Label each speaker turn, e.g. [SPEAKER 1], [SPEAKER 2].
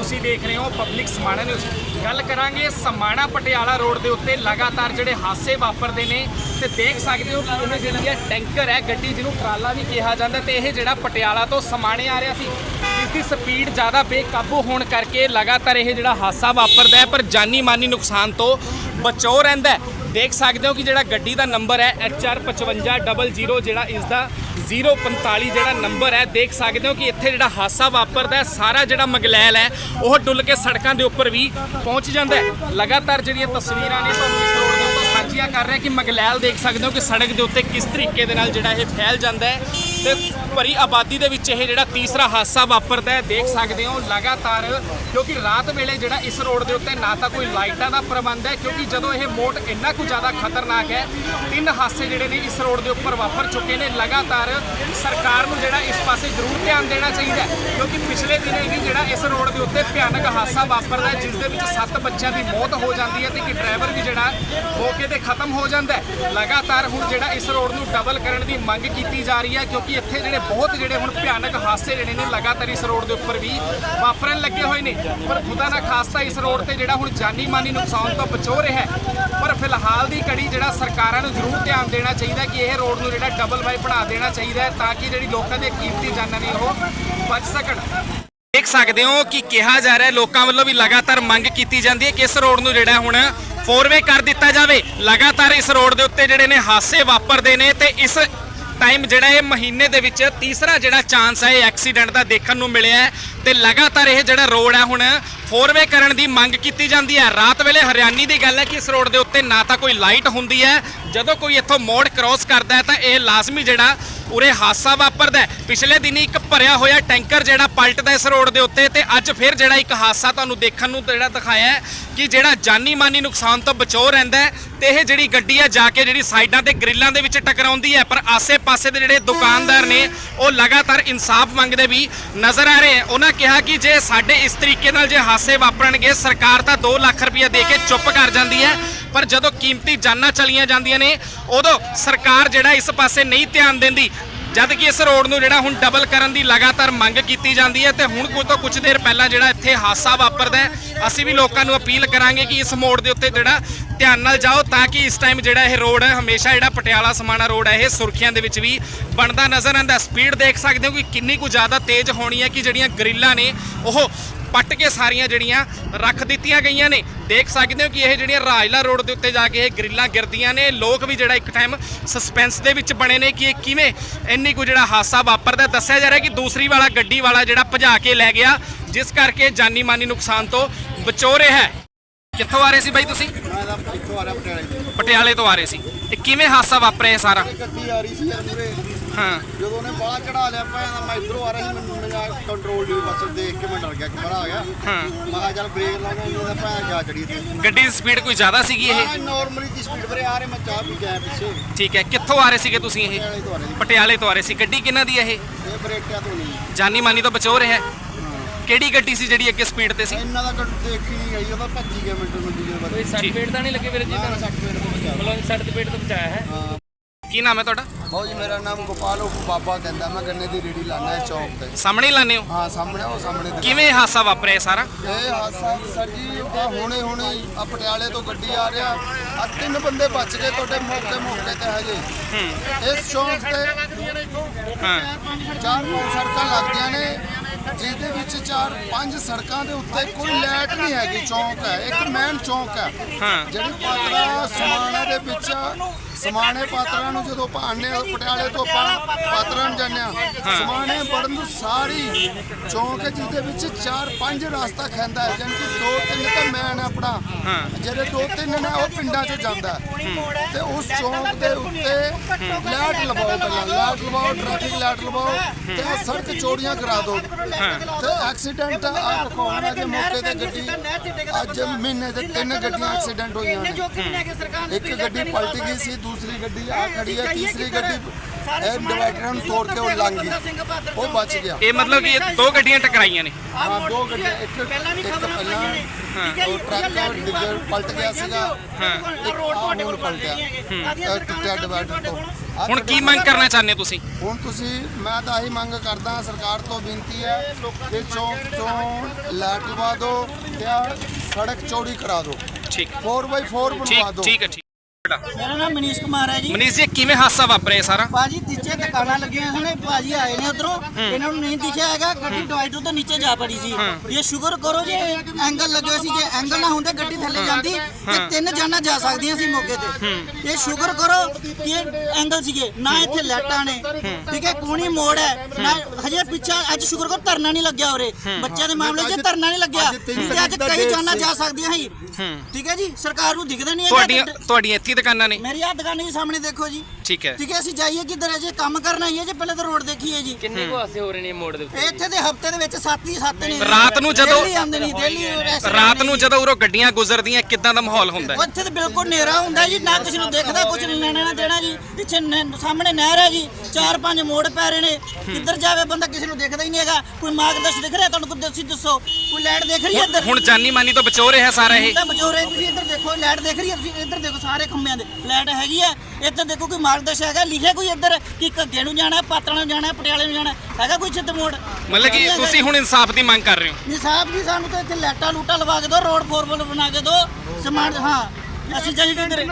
[SPEAKER 1] ਤੁਸੀਂ ਦੇਖ ਰਹੇ ਹੋ ਪਬਲਿਕ ਸਮਾਣਾ ਨਿਊਜ਼। ਗੱਲ ਕਰਾਂਗੇ ਸਮਾਣਾ ਪਟਿਆਲਾ ਰੋਡ ਦੇ ਉੱਤੇ ਲਗਾਤਾਰ ਜਿਹੜੇ ਹਾਦਸੇ ਵਾਪਰਦੇ ਨੇ ਤੇ ਦੇਖ ਸਕਦੇ ਹੋ ਕਿ ਇਹ ਜਿਹੜੀ ਹੈ ਟੈਂਕਰ ਹੈ, ਗੱਡੀ ਜਿਹਨੂੰ ਟਰਾਲਾ ਵੀ ਕਿਹਾ ਜਾਂਦਾ ਤੇ ਇਹ ਜਿਹੜਾ ਪਟਿਆਲਾ ਤੋਂ ਸਮਾਣੇ ਆ ਰਿਹਾ ਸੀ। ਦੀ ਸਪੀਡ ਜ਼ਿਆਦਾ ਬੇਕਾਬੂ ਹੋਣ ਕਰਕੇ ਲਗਾਤਾਰ ਇਹ ਜਿਹੜਾ ਹਾਦਸਾ ਵਾਪਰਦਾ ਹੈ, ਪਰ ਜਾਨੀ ਮਾਨੀ ਨੁਕਸਾਨ ਤੋਂ ਬਚੋ ਰਹਿੰਦਾ ਹੈ। ਦੇਖ ਸਕਦੇ ਹੋ ਕਿ ਜਿਹੜਾ ਗੱਡੀ ਦਾ ਨੰਬਰ ਹੈ HR5500 ਜਿਹੜਾ ਇਸ ਦਾ 045 ਜਿਹੜਾ ਨੰਬਰ ਹੈ, ਦੇਖ ਸਕਦੇ ਹੋ ਕਿ ਇੱਥੇ ਜਿਹੜਾ ਹਾਦਸਾ ਵਾਪਰਦਾ ਹੈ, ਸਾਰਾ ਜਿਹੜਾ ਮਗਲੈਲ ਹੈ, ਉਹ ਡੁੱਲ ਕੇ ਸੜਕਾਂ ਦੇ ਉੱਪਰ ਵੀ ਪਹੁੰਚ ਜਾਂਦਾ ਹੈ। ਲਗਾਤਾਰ ਜਿਹੜੀਆਂ ਤਸਵੀਰਾਂ ਨੇ ਤੁਹਾਨੂੰ ਇਸ ਰੋਡ ਦੇ ਉੱਤੇ ਸਾਂਝੀਆਂ ਕਰ ਰਿਹਾ ਕਿ ਮਗਲੈਲ ਦੇਖ ਸਕਦੇ ਹੋ ਕਿ ਸੜਕ ਦੇ ਉੱਤੇ ਕਿਸ ਤਰੀਕੇ ਦੇ ਨਾਲ ਜਿਹੜਾ ਇਹ ਫੈਲ ਜਾਂਦਾ ਹੈ ਤੇ ਭਰੀ ਆਬਾਦੀ ਦੇ ਵਿੱਚ ਇਹ ਜਿਹੜਾ ਤੀਸਰਾ ਹਾਦਸਾ ਵਾਪਰਦਾ ਹੈ, ਦੇਖ ਸਕਦੇ ਹੋ ਲਗਾਤਾਰ, ਕਿਉਂਕਿ ਰਾਤ ਵੇਲੇ ਜਿਹੜਾ ਇਸ ਰੋਡ ਦੇ ਉੱਤੇ ਨਾ ਤਾਂ ਕੋਈ ਲਾਈਟਾਂ ਦਾ ਪ੍ਰਬੰਧ ਹੈ, ਕਿਉਂਕਿ ਜਦੋਂ ਇਹ ਮੋੜ ਇੰਨਾ ਕੁ ਜ਼ਿਆਦਾ ਖਤਰਨਾਕ ਹੈ, ਤਿੰਨ ਹਾਦਸੇ ਜਿਹੜੇ ਨੇ ਇਸ ਰੋਡ ਦੇ ਉੱਪਰ ਵਾਪਰ ਚੁੱਕੇ ਨੇ। ਲਗਾਤਾਰ ਸਰਕਾਰ ਨੂੰ ਜਿਹੜਾ ਇਸ ਪਾਸੇ ਜ਼ਰੂਰ ਧਿਆਨ ਦੇਣਾ ਚਾਹੀਦਾ ਕਿਉਂਕਿ ਪਿਛਲੇ ਦਿਨੇ ਵੀ ਜਿਹੜਾ ਇਸ ਰੋਡ ਦੇ ਉੱਤੇ ਭਿਆਨਕ ਹਾਦਸਾ ਵਾਪਰਦਾ ਜਿਸ ਦੇ ਵਿੱਚ ਸੱਤ ਬੱਚਿਆਂ ਦੀ ਮੌਤ ਹੋ ਜਾਂਦੀ ਹੈ ਤੇ ਇੱਕ ਡਰਾਈਵਰ ਵੀ ਜਿਹੜਾ ਮੌਕੇ ਤੇ ਖਤਮ ਹੋ ਜਾਂਦਾ ਲਗਾਤਾਰ ਹੁਣ ਜਿਹੜਾ ਇਸ ਰੋਡ ਨੂੰ ਡਬਲ ਕਰਨ ਦੀ ਮੰਗ ਕੀਤੀ ਜਾ ਰਹੀ ਹੈ, ਕਿਉਂਕਿ ਇੱਥੇ ਜਿਹੜੇ ਬਹੁਤ ਜਿਹੜੇ ਹੁਣ ਭਿਆਨਕ ਹਾਦਸੇ ਜਿਹੜੇ ਨੇ ਲਗਾਤਾਰ ਇਸ ਰੋਡ ਦੇ ਉੱਪਰ ਵੀ ਵਾਪਰਨ ਲੱਗੇ ਹੋਏ ਨੇ। ਪਰ ਖੁਦਾ ਨਾ ਖਾਸਤਾ ਇਸ ਰੋਡ ਤੇ ਜਿਹੜਾ ਹੁਣ ਜਾਨੀ ਮਾਨੀ ਨੁਕਸਾਨ ਤੋਂ ਬਚੋ ਰਿਹਾ ਪਰ ਫਿਲਹਾਲ ਦੀ ਘੜੀ ਜਿਹੜਾ ਸਰਕਾਰਾਂ ਨੂੰ ਜ਼ਰੂਰ ਧਿਆਨ ਦੇਣਾ ਚਾਹੀਦਾ ਕਿ ਇਹ ਰੋਡ ਨੂੰ ਜਿਹੜਾ ਡਬਲ ਵਾਈ ਬਣਾ ਦੇਣਾ ਚਾਹੀਦਾ ਹੈ ਤਾਂ ਕਿ ਜਿਹੜੀ ਲੋਕਾਂ ਦੇ ਕੀਮਤੀ ਜਾਨਾਂ ਨੇ ਉਹ ਬਚ ਸਕਣ। ਦੇਖ ਸਕਦੇ ਹੋ ਕਿ ਕਿਹਾ ਜਾ ਰਿਹਾ ਲੋਕਾਂ ਵੱਲੋਂ ਵੀ ਲਗਾਤਾਰ ਮੰਗ ਕੀਤੀ ਜਾਂਦੀ ਹੈ ਕਿ ਇਸ ਰੋਡ ਨੂੰ ਜਿਹੜਾ ਹੁਣ ਫੋਰਵੇ ਕਰ ਦਿੱਤਾ ਜਾਵੇ। ਲਗਾਤਾਰ ਇਸ ਰੋਡ ਦੇ ਉੱਤੇ ਜਿਹੜੇ ਨੇ ਹਾਦਸੇ ਵਾਪਰਦੇ ਨੇ ਤੇ ਇਸ ਟਾਈਮ ਜਿਹੜਾ ਇਹ ਮਹੀਨੇ ਦੇ ਵਿੱਚ ਤੀਸਰਾ ਜਿਹੜਾ ਚਾਂਸ ਹੈ ਇਹ ਐਕਸੀਡੈਂਟ ਦਾ ਦੇਖਣ ਨੂੰ ਮਿਲਿਆ ਹੈ ਤੇ ਲਗਾਤਾਰ ਇਹ ਜਿਹੜਾ ਰੋਡ ਹੈ ਹੁਣ ਫੋਰਵੇ ਕਰਨ ਦੀ ਮੰਗ ਕੀਤੀ ਜਾਂਦੀ ਹੈ। ਰਾਤ ਵੇਲੇ ਹਰਿਆਣੀ ਦੀ ਗੱਲ ਹੈ ਕਿ ਇਸ ਰੋਡ ਦੇ ਉੱਤੇ ਨਾ ਤਾਂ ਕੋਈ ਲਾਈਟ ਹੁੰਦੀ ਹੈ ਜਦੋਂ ਕੋਈ ਇੱਥੋਂ ਮੋੜ ਕ੍ਰਾਸ ਕਰਦਾ ਹੈ ਤਾਂ ਇਹ ਲਾਜ਼ਮੀ ਜਿਹੜਾ ਉਰੇ ਹਾਦਸਾ ਵਾਪਰਦਾ ਪਿਛਲੇ ਦਿਨੀ ਇੱਕ ਭਰਿਆ ਹੋਇਆ ਟੈਂਕਰ ਜਿਹੜਾ ਪਲਟਦਾ ਇਸ ਰੋਡ ਦੇ ਉੱਤੇ ਤੇ ਅੱਜ ਫਿਰ ਜਿਹੜਾ ਇੱਕ ਹਾਦਸਾ ਤੁਹਾਨੂੰ ਦੇਖਣ ਨੂੰ ਜਿਹੜਾ ਦਿਖਾਇਆ ਕਿ ਜਿਹੜਾ ਜਾਨੀ ਮਾਨੀ ਨੁਕਸਾਨ ਤੋਂ ਬਚੋ ਰਹਿੰਦਾ ਹੈ ਤੇ ਇਹ ਜਿਹੜੀ ਗੱਡੀ ਹੈ ਜਾ ਕੇ ਜਿਹੜੀ ਸਾਈਡਾਂ ਤੇ ਗ੍ਰਿਲਾਂ ਦੇ ਵਿੱਚ ਟਕਰਾਉਂਦੀ ਹੈ। ਪਰ ਆਸੇ-ਪਾਸੇ ਦੇ ਜਿਹੜੇ ਦੁਕਾਨਦਾਰ ਨੇ, ਉਹ ਲਗਾਤਾਰ ਇਨਸਾਫ ਮੰਗਦੇ ਵੀ ਨਜ਼ਰ ਆ ਰਹੇ ਹੈ। ਉਹਨਾਂ ਕਿਹਾ ਕਿ ਜੇ ਸਾਡੇ ਇਸ ਤਰੀਕੇ ਨਾਲ ਜੇ ਹਾਦਸੇ ਵਾਪਰਨਗੇ, ਸਰਕਾਰ ਤਾਂ 2 ਲੱਖ ਰੁਪਏ ਦੇ ਕੇ ਚੁੱਪ ਕਰ ਜਾਂਦੀ ਹੈ। ਪਰ ਜਦੋਂ ਕੀਮਤੀ ਜਾਨਾਂ ਚਲੀਆਂ ਜਾਂਦੀਆਂ ਨੇ ਉਦੋਂ ਸਰਕਾਰ ਜਿਹੜਾ ਇਸ ਪਾਸੇ ਨਹੀਂ ਧਿਆਨ ਦਿੰਦੀ, ਜਦ ਕਿ ਇਸ ਰੋਡ ਨੂੰ ਜਿਹੜਾ ਹੁਣ ਡਬਲ ਕਰਨ ਦੀ ਲਗਾਤਾਰ ਮੰਗ ਕੀਤੀ ਜਾਂਦੀ ਹੈ ਤੇ ਹੁਣ ਕੁਝ ਤੋਂ ਕੁਝ ਦੇਰ ਪਹਿਲਾਂ ਜਿਹੜਾ ਇੱਥੇ ਹਾਦਸਾ ਵਾਪਰਦਾ ਅਸੀਂ ਵੀ ਲੋਕਾਂ ਨੂੰ ਅਪੀਲ ਕਰਾਂਗੇ ਕਿ ਇਸ ਮੋੜ ਦੇ ਉੱਤੇ ਜਿਹੜਾ ਧਿਆਨ ਨਾਲ ਜਾਓ ਤਾਂ ਕਿ ਇਸ ਟਾਈਮ ਜਿਹੜਾ ਇਹ ਰੋਡ ਹੈ, ਹਮੇਸ਼ਾ ਜਿਹੜਾ ਪਟਿਆਲਾ ਸਮਾਣਾ ਰੋਡ ਹੈ, ਇਹ ਸੁਰਖੀਆਂ ਦੇ ਵਿੱਚ ਵੀ ਬਣਦਾ ਨਜ਼ਰ ਆਉਂਦਾ ਸਪੀਡ ਦੇਖ ਸਕਦੇ ਹੋ ਕਿ ਕਿੰਨੀ ਕੁ ਜ਼ਿਆਦਾ ਤੇਜ਼ ਹੋਣੀ ਹੈ ਕਿ ਜਿਹੜੀਆਂ ਗਰਿੱਲਾਂ ਨੇ ਉਹ ਪੱਟ ਕੇ ਸਾਰੀਆਂ ਜਿਹੜੀਆਂ ਰੱਖ ਦਿੱਤੀਆਂ ਗਈਆਂ ਨੇ। ਦੇਖ ਸਕਦੇ ਹੋ ਕਿ ਇਹ ਜਿਹੜੀਆਂ ਰਾਜਲਾ ਰੋਡ ਦੇ ਉੱਤੇ ਜਾ ਕੇ ਇਹ ਗ੍ਰਿਲਾਂ ਗਿਰਦੀਆਂ ਨੇ। ਲੋਕ ਵੀ ਜਿਹੜਾ ਇੱਕ ਟਾਈਮ ਸਸਪੈਂਸ ਦੇ ਵਿੱਚ ਬਣੇ ਨੇ ਕਿ ਇਹ ਕਿਵੇਂ ਇੰਨੀ ਕੁ ਜਿਹੜਾ ਹਾਦਸਾ ਵਾਪਰਦਾ ਦੱਸਿਆ ਜਾ ਰਿਹਾ ਕਿ ਦੂਸਰੀ ਵਾਲਾ ਗੱਡੀ ਵਾਲਾ ਜਿਹੜਾ ਭਜਾ ਕੇ ਲੈ ਗਿਆ ਜਿਸ ਕਰਕੇ ਜਾਨੀ ਮਾਨੀ ਨੁਕਸਾਨ ਤੋਂ ਬਚੋ ਰਿਹਾ ਹੈ। ਕਿੱਥੋਂ ਆ ਰਹੇ ਸੀ ਬਾਈ ਤੁਸੀਂ?
[SPEAKER 2] ਮੈਂ ਤਾਂ ਇੱਥੋਂ ਆ ਰਿਹਾ ਪਟਿਆਲੇ ਤੋਂ।
[SPEAKER 1] ਪਟਿਆਲੇ ਤੋਂ ਆ ਰਹੇ ਸੀ। ਇਹ ਕਿਵੇਂ ਹਾਦਸਾ ਵਾਪਰਿਆ ਇਹ ਸਾਰਾ?
[SPEAKER 2] ਗੱਡੀ ਆ ਰਹੀ ਸੀ ਯਾਰ ਮੂਰੇ
[SPEAKER 1] ਹਾਂ।
[SPEAKER 2] ਜਦੋਂ ਉਹਨੇ ਬਾਹਲਾ ਚੜਾ ਲਿਆ ਪਿਆ ਮੈਂ ਇਧਰੋਂ ਆ ਰਿਹਾ ਸੀ ਮੈਨੂੰ ਮੇਰਾ ਕੰਟਰੋਲ ਨਹੀਂ ਬਸ ਦੇਖ ਕੇ ਮੈਂ ਡਰ ਗਿਆ ਕਿ ਆ ਗਿਆ।
[SPEAKER 1] ਹਾਂ।
[SPEAKER 2] ਮੈਂ ਕਿਹਾ ਚੱਲ ਬ੍ਰੇਕ ਲਾਵਾਂ ਇਹਦਾ ਭੈਣ ਜਾ ਚੜੀ ਤੇ।
[SPEAKER 1] ਗੱਡੀ ਦੀ ਸਪੀਡ ਕੋਈ ਜ਼ਿਆਦਾ ਸੀਗੀ ਇਹ?
[SPEAKER 2] ਨਾਰਮਲੀ ਦੀ ਸਪੀਡ ਵੀਰੇ ਆ ਰਿਹਾ ਮੈਂ ਚਾਹ ਪੀ ਕੇ ਆਇਆ ਪਿੱਛੇ।
[SPEAKER 1] ਠੀਕ ਹੈ ਕਿੱਥੋਂ ਆ ਰਹੇ ਸੀਗੇ ਤੁਸੀਂ ਇਹ?
[SPEAKER 2] ਪਟਿਆਲੇ ਤੋਂ ਆ ਰਿਹਾ
[SPEAKER 1] ਪਟਿਆਲੇ ਤੋਂ ਆ ਰਹੇ ਸੀ। ਗੱਡੀ ਕਿਹਨਾਂ ਦੀ ਹੈ ਇਹ?
[SPEAKER 2] ਇਹ ਬ੍ਰੇਕਿਆਂ ਤੋਂ ਨਹੀਂ।
[SPEAKER 1] ਜਾਨੀ ਮਾਨੀ ਤੋਂ ਬਚੋ ਰਿਹਾ। ਹੈ। ਕਿਹੜੀ ਗੱਡੀ ਸੀ ਜਿਹੜੀ ਅੱਗੇ ਸਪੀਡ ਤੇ ਸੀ?
[SPEAKER 2] ਇੰਨਾ ਦਾ ਗੱਡੀ ਦੇਖ ਹੀ ਨਹੀਂ ਗਈ ਉਹਦਾ ਭੱਜੀ ਗਿਆ ਮਿੰਟ ਮਿੰਟ ਦੇ ਬਾਅਦ
[SPEAKER 3] ਕੋਈ ਸਰਟੀਫਿਕੇਟ ਤਾਂ ਨਹੀਂ ਲੱਗੇ ਵੀਰ ਜੀ
[SPEAKER 2] ਮੈਂ 60 ਮਿੰਟ ਤੋਂ ਬਚਾ
[SPEAKER 3] ਮਤਲਬ ਸਰਟੀਫਿਕੇਟ ਤੋਂ ਬਚਾਇਆ ਹੈ।
[SPEAKER 2] ਹਾਂ।
[SPEAKER 1] ਕੀ ਨਾਮ ਹੈ ਤੁਹਾਡਾ?
[SPEAKER 2] ਬਾਊ ਜੀ ਮੇਰਾ ਨਾਮ ਗੋਪਾਲ ਉਹ ਬਾਬਾ ਕਹਿੰਦਾ ਮੈਂ ਗੰਨੇ ਦੀ ਰੇੜੀ ਲਾਣਾ ਹੈ ਚੌਕ ਤੇ।
[SPEAKER 1] ਸਾਹਮਣੇ ਹੀ ਹੋ?
[SPEAKER 2] ਹਾਂ ਸਾਹਮਣੇ ਉਹ ਸਾਹਮਣੇ ਦੁਕਾਨ।
[SPEAKER 1] ਕਿਵੇਂ ਹਾਦਸਾ ਵਾਪਰਿਆ ਇਹ ਸਾਰਾ?
[SPEAKER 2] ਇਹ ਹਾਦਸਾ ਸਰ ਜੀ ਆ ਹੁਣੇ ਹੁਣੇ ਆ ਪਟਿਆਲੇ ਤੋਂ ਗੱਡੀ ਆ ਰਿਹਾ। ਆ ਤਿੰਨ ਬੰਦੇ ਬਚ ਗਏ ਤੁਹਾਡੇ ਮੌਕੇ ਮੌਕੇ ਤੇ ਹਜੇ। ਇਸ ਚੌਂਕ ਤੇ
[SPEAKER 1] ਹਾਂ।
[SPEAKER 2] ਚਾਰ ਪੰਜ ਸੜਕਾਂ ਲੱਗਦੀਆਂ ਨੇ ਜਿਹਦੇ ਵਿੱਚ ਚਾਰ ਪੰਜ ਸੜਕਾਂ ਦੇ ਉੱਤੇ ਕੋਈ ਲਾਈਟ ਨਹੀਂ ਹੈਗੀ। ਚੌਂਕ ਹੈ ਇੱਕ ਮੇਨ ਚੌਂਕ ਹੈ।
[SPEAKER 1] ਹਾਂ।
[SPEAKER 2] ਜਿਹੜੀ ਪਾਤਰਾ ਸਮਾਣੇ ਦੇ ਵਿੱਚ ਸਮਾਣੇ ਪਾਤਰਾ ਨੂੰ ਜਦੋਂ ਹਾਂ ਪਟਿਆਲੇ ਤੋਂ ਆਪਾਂ ਪਾਤਰਾ ਨੂੰ ਜਾਂਦੇ ਹਾਂ ਸਮਾਣੇ ਵੜਨ ਨੂੰ ਸਾਰੀ ਚੌਂਕ ਜਿਹਦੇ ਵਿੱਚ ਚਾਰ ਪੰਜ ਰਸਤਾ ਖੈਂਦਾ ਹੈ ਜਾਣੀ ਕਿ ਦੋ ਤਿੰਨ ਤਾਂ ਮੈਨ ਆਪਣਾ ਜਿਹੜੇ ਦੋ ਤਿੰਨ ਨੇ ਉਹ ਪਿੰਡਾਂ 'ਚ ਜਾਂਦਾ। ਤੇ ਉਸ ਚੌਂਕ ਦੇ ਉੱਤੇ ਲਾਈਟ ਲਵਾਓ ਪਹਿਲਾਂ ਲਾਈਟ ਲਵਾਓ ਟ੍ਰੈਫਿਕ ਲਾਈਟ ਲਵਾਓ ਤੇ ਆਹ ਸੜਕ ਚੌੜੀਆਂ ਕਰਾ ਦਿਓ। ਤੇ ਐਕਸੀਡੈਂਟ ਆ ਰਖਾਉਣਾ ਦੇ ਮੌਕੇ ਤੇ ਗੱਡੀ ਅੱਜ ਮਹੀਨੇ ਦੇ ਤਿੰਨ ਗੱਡੀਆਂ ਐਕਸੀਡੈਂਟ ਹੋਈਆਂ ਨੇ। ਇੱਕ ਗੱਡੀ ਪਲਟ ਗਈ ਸੀ ਦੂਸਰੀ ਗੱਡੀ ਆ ਖੜੀ ਹੈ ਤੀਸਰੀ ਗੱਡੀ। ਇਹ ਡਿਵਾਈਡਰ ਨੂੰ ਤੋੜ ਕੇ ਉਹ ਲੰਘ ਗਈ ਉਹ ਬਚ ਗਿਆ।
[SPEAKER 1] ਇਹ ਮਤਲਬ ਕਿ ਇਹ ਦੋ ਗੱਡੀਆਂ ਟਕਰਾਈਆਂ ਨੇ।
[SPEAKER 2] ਹਾਂ ਦੋ ਗੱਡੀਆਂ ਇੱਕ ਪਹਿਲਾਂ ਉਹ ਟਰੱਕ ਡਿੱਗਰ ਪਲਟ ਗਿਆ ਸੀਗਾ। ਇੱਕ ਆਹ ਹੁਣ ਪਲਟਿਆ ਇਹ ਟੁੱਟਿਆ ਡਿਵਾਈਡਰ ਤੋਂ
[SPEAKER 1] ਹੁਣ ਕੀ ਮੰਗ ਕਰਨਾ ਚਾਹੁੰਦੇ ਹੋ ਤੁਸੀਂ?
[SPEAKER 2] ਹੁਣ ਤੁਸੀਂ ਮੈਂ ਤਾਂ ਆਹੀ ਮੰਗ ਕਰਦਾ ਸਰਕਾਰ ਤੋਂ ਬੇਨਤੀ ਹੈ ਕਿ ਚੌਂਕ ਚੋਂ ਲਾਈਟ ਲਵਾ ਦਿਓ ਤੇ ਸੜਕ ਚੌੜੀ ਕਰਾ ਦਿਓ।
[SPEAKER 1] ਠੀਕ।
[SPEAKER 2] 4x4 ਬਣਵਾ
[SPEAKER 1] ਠੀਕ
[SPEAKER 2] ਦਿਓ।
[SPEAKER 1] ਠੀਕ ਹੈ। ਠੀਕ
[SPEAKER 4] ਮੇਰਾ ਨਾਮ ਮਨੀਸ਼ ਕੁਮਾਰ ਹੈ ਜੀ।
[SPEAKER 1] ਮਨੀਸ਼ ਜੀ ਕਿਵੇਂ ਹਾਦਸਾ ਵਾਪਰਿਆ ਇਹ ਸਾਰਾ?
[SPEAKER 4] ਭਾਜੀ ਨੀਚੇ ਦੁਕਾਨਾਂ ਲੱਗੀਆਂ ਹਨ ਭਾਜੀ ਆਏ ਨੇ ਉਧਰੋਂ। ਇਹਨਾਂ ਨੂੰ ਨਹੀਂ ਦਿਖਿਆ ਹੈਗਾ ਗੱਡੀ ਡਿਵਾਈਡਰ ਤੋਂ ਨੀਚੇ ਜਾ ਪੜੀ ਸੀ। ਇਹ ਸ਼ੁਕਰ ਕਰੋ ਜੇ ਐਂਗਲ ਲੱਗੇ ਹੋਏ ਸੀ ਜੇ ਐਂਗਲ ਨਾ ਹੁੰਦੇ ਗੱਡੀ ਥੱਲੇ ਜਾਂਦੀ ਤੇ ਤਿੰਨ ਜਾਨਾਂ ਜਾ ਸਕਦੀਆਂ ਸੀ ਮੌਕੇ ਤੇ। ਇਹ ਸ਼ੁਕਰ ਕਰੋ ਕਿ ਇਹ ਐਂਗਲ ਸੀਗੇ ਨਾ ਇੱਥੇ ਲਾਈਟਾਂ ਨੇ। ਠੀਕ ਹੈ ਕੋਣੀ ਮੋੜ ਹੈ। ਨਾ ਹਜੇ ਪਿੱਛਾ ਅੱਜ ਸ਼ੁਕਰ ਕਰੋ ਧਰਨਾ ਨਹੀਂ ਲੱਗਿਆ ਉਰੇ। ਬੱਚਿਆਂ ਦੇ ਮਾਮਲੇ 'ਚ ਧਰਨਾ ਨਹੀਂ ਲੱਗਿਆ। ਤੇ ਅੱਜ ਕਈ ਜਾਨਾਂ। ਜਾ ਸਕਦੀਆਂ ਸੀ। ਠੀਕ ਹੈ ਜੀ ਸਰਕਾਰ ਨੂੰ ਦਿਖਦਾ ਨਹੀਂ
[SPEAKER 1] ਤੁਹਾਡੀਆਂ ਤੁਹਾਡੀਆਂ ਇੱਥੇ ਦੁਕਾਨਾਂ ਨੇ?
[SPEAKER 4] ਮੇਰੀ ਆ ਦੁਕਾਨ ਦੇ ਸਾਹਮਣੇ ਦੇਖੋ ਜੀ।
[SPEAKER 1] ਠੀਕ ਹੈ।
[SPEAKER 4] ਠੀਕ ਹੈ ਅਸੀਂ ਜਾਈਏ ਕਿੱਧਰ ਹੈ ਜੇ ਕੰਮ ਕਰਨਾ ਹੀ ਹੈ ਜੇ ਪਹਿਲੇ ਤਾਂ ਰੋਡ ਦੇਖੀਏ ਜੀ।
[SPEAKER 3] ਕਿੰਨੇ ਕੁ ਹਾਸੇ ਹੋ ਰਹੇ ਨੇ ਮੋੜ ਦੇ ਉੱਤੇ?
[SPEAKER 4] ਇੱਥੇ ਦੇ ਹਫ਼ਤੇ ਦੇ ਵਿੱਚ ਸੱਤ ਹੀ ਸੱਤ ਨੇ।
[SPEAKER 1] ਰਾਤ ਨੂੰ ਜਦੋਂ-
[SPEAKER 4] ਡੇਲੀ ਆਉਂਦੇ ਨਹੀਂ ਡੇਲੀ
[SPEAKER 1] ਰਾਤ ਨੂੰ ਜਦੋਂ ਉਰੋਂ ਗੱਡੀਆਂ ਗੁਜ਼ਰਦੀਆਂ ਕਿੱਦਾਂ ਦਾ ਮਾਹੌਲ ਹੁੰਦਾ ਹੈ?
[SPEAKER 4] ਉੱਥੇ ਤੇ ਬਿਲਕੁਲ ਹਨੇਰਾ ਹੁੰਦਾ ਜੀ ਨਾ ਕਿਸੇ ਨੂੰ ਦੇਖਦਾ ਕੁਝ ਨਹੀਂ ਲੈਣਾ ਨਾ ਦੇਣਾ ਜੀ। ਪਿੱਛੇ ਸਾਹਮਣੇ ਨਹਿਰ ਹੈ ਜੀ ਚਾਰ ਪੰਜ ਮੋੜ ਪੈ ਰਹੇ ਨੇ। ਕਿੱਧਰ ਜਾਵੇ ਬੰਦਾ ਕਿਸੇ ਨੂੰ ਦੇਖਦਾ ਹੀ ਨਹੀਂ ਹੈਗਾ। ਕੋਈ ਮਾਰਗਦਰਸ਼ ਦਿਖ ਰਿਹਾ ਤੁਹਾਨੂੰ ਕੋਈ ਦੱਸੀ ਦੱਸੋ। ਕੋਈ ਲਾਈਟ ਦੇਖ ਰਹੀ ਹੈ ਇੱਧਰ
[SPEAKER 1] ਹੁਣ ਜਾਨੀ ਮਾਨੀ ਤੋਂ ਬਚੋ ਰਿਹਾ ਸਾਰਾ ਇਹ?
[SPEAKER 4] ਤਾਂ ਬਚੋਰੇ ਤੁਸੀਂ ਇੱਧਰ ਦੇਖੋ ਲਾਈਟ ਦੇਖ ਰਹੀ ਹੈ ਤੁਸੀਂ ਇੱਧਰ ਦੇਖੋ ਸਾਰੇ ਖੰਭਿਆਂ ਦੇ? ਲਾਈਟ ਹੈਗੀ ਹੈ ਇੱਧਰ ਦੇਖੋ ਕੋਈ ਮਾਰਗਦਰਸ਼ ਹੈਗਾ। ਲਿਖਿਆ ਕੋਈ ਇੱਧਰ ਕਿ ਘੱਗੇ ਨੂੰ ਜਾਣਾ ਪਾਤੜਾ ਨੂੰ ਜਾਣਾ ਪਟਿਆਲੇ ਨੂੰ ਜਾਣਾ। ਹੈਗਾ ਕੋਈ ਚਿੱਤ ਮੋੜ?
[SPEAKER 1] ਮਤਲਬ ਕਿ ਤੁਸੀਂ ਹੁਣ ਇਨਸਾਫ ਦੀ ਮੰਗ ਕਰ ਰਹੇ ਹੋ?
[SPEAKER 4] ਨਹੀਂ ਸਾਹਿਬ ਜੀ ਸਾਨੂੰ ਤਾਂ ਇੱਥੇ ਲਾਈਟਾਂ ਲੂਟਾਂ ਲਵਾ ਕੇ ਦਿਓ ਰੋਡ ਫੋਰਵਲ ਬਣਾ ਕੇ ਦਿਓ। ਸਮਾਨ ਹਾਂ ਅਸੀਂ ਚਾਹੀਦੇ ਕਿਧਰ